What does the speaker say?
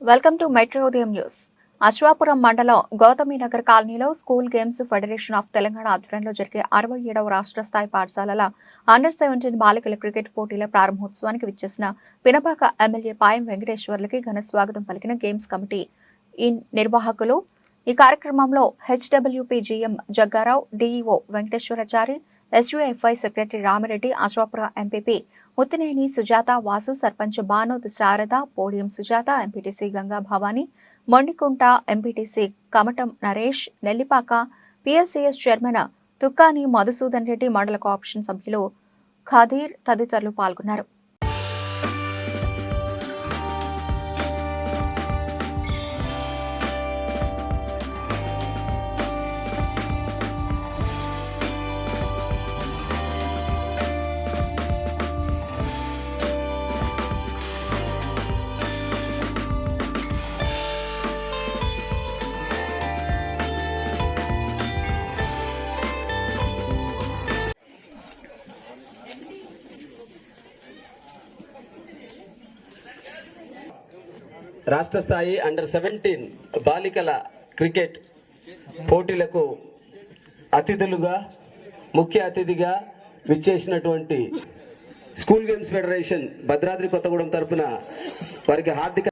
Welcome to metro Udayam news Ashwapuram మండలం గౌతమి నగర్ కాలనీలో school games federation of Telangana ఆధ్వర్యంలో జరిగే అరవై ఏడవ రాష్ట్ర స్థాయి పాఠశాలల అండర్ సెవెంటీన్ బాలికల క్రికెట్ పోటీల ప్రారంభోత్సవానికి విచ్చేసిన పినపాక ఎమ్మెల్యే పాయం వెంకటేశ్వర్లకి ఘన స్వాగతం పలికిన గేమ్స్ కమిటీ ఇన్ నిర్వాహకులు. ఈ కార్యక్రమంలో HWP GM Jaggarao DEO Venkateswarachari SUFI secretary Ramireddy Ashwapuram MPP Muttineni Sujatha Vasu sarpanch Banoth Sarada Podiyam Sujatha MPTC Ganga Bhavani Mondikunta MPTC Kamatam Naresh Nellipaka PSCS chairman Tukkani Madhusudhan Reddy మండల cooperation సభ్యులు ఖదీర్ తదితరులు పాల్గొన్నారు. రాష్ట్ర స్థాయి under seventeen బాలికల cricket పోటీలకు అతిథులుగా ముఖ్య అతిథిగా విచ్చేసినటువంటి school games federation Bhadradri Kothagudem తరపున వారికి హార్దిక